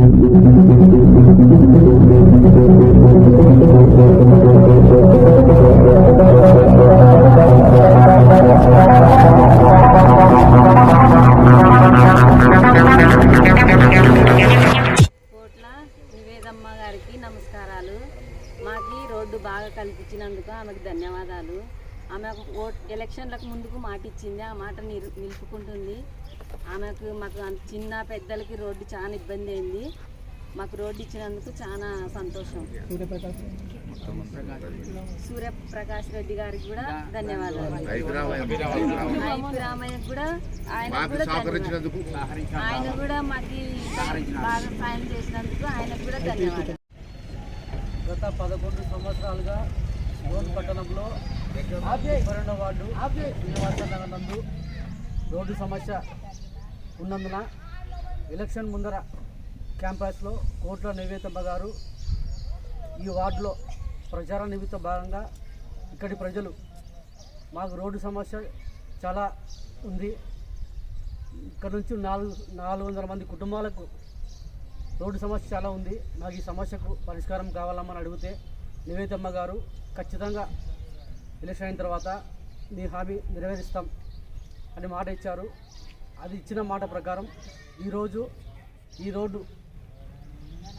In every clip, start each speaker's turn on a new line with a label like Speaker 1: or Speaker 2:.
Speaker 1: కోట్ల నివేదమ్మ గారికి నమస్కారాలు. మాకు రోడ్డు బాగా కల్పించినందుకు ఆమెకు ధన్యవాదాలు. ఆమెకు ఓట్ ఎలక్షన్లకు ముందుకు మాట ఇచ్చింది ఆ మాట నిరు నిలుపుకుంటుంది. ఆమెకు మాకు చిన్న పెద్దలకి రోడ్డు చాలా ఇబ్బంది అయింది. మాకు రోడ్డు ఇచ్చినందుకు చాలా సంతోషం. సూర్యప్రకాష్ రెడ్డి గారికి కూడా ధన్యవాదాలు. కూడా ఆయన కూడా. ఆయన కూడా మాకు బాగా సాయం చేసినందుకు ఆయనకు కూడా ధన్యవాదాలు.
Speaker 2: గత పదకొండు సంవత్సరాలుగా రోడ్డు పట్టణంలో పన్నెండవ వార్డు శ్రీనివాస నగర్ నందు రోడ్డు సమస్య ఉన్నందున ఎలక్షన్ ముందర క్యాంపస్లో కోట్ల నివేతమ్మ గారు ఈ వార్డులో ప్రచార నిమిత్త భాగంగా ఇక్కడి ప్రజలు మాకు రోడ్డు సమస్య చాలా ఉంది. ఇక్కడ నుంచి నాలుగు నాలుగు వందల మంది కుటుంబాలకు రోడ్డు సమస్య చాలా ఉంది. నాకు ఈ సమస్యకు పరిష్కారం కావాలమ్మని అడిగితే నివేదమ్మ గారు ఖచ్చితంగా ఎలక్షన్ అయిన తర్వాత మీ హామీ నెరవేరుస్తాం అని మాట ఇచ్చారు. అది ఇచ్చిన మాట ప్రకారం ఈరోజు ఈ రోడ్డు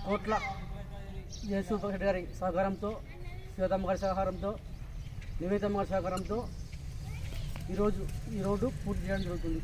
Speaker 2: కోట్ల జయసూపర్ రెడ్డి గారి సహకారంతో శ్వేతమ్మ గారి సహకారంతో నివేదమ్మ గారి సహకారంతో ఈరోజు ఈ రోడ్డు పూర్తి చేయడం జరుగుతుంది.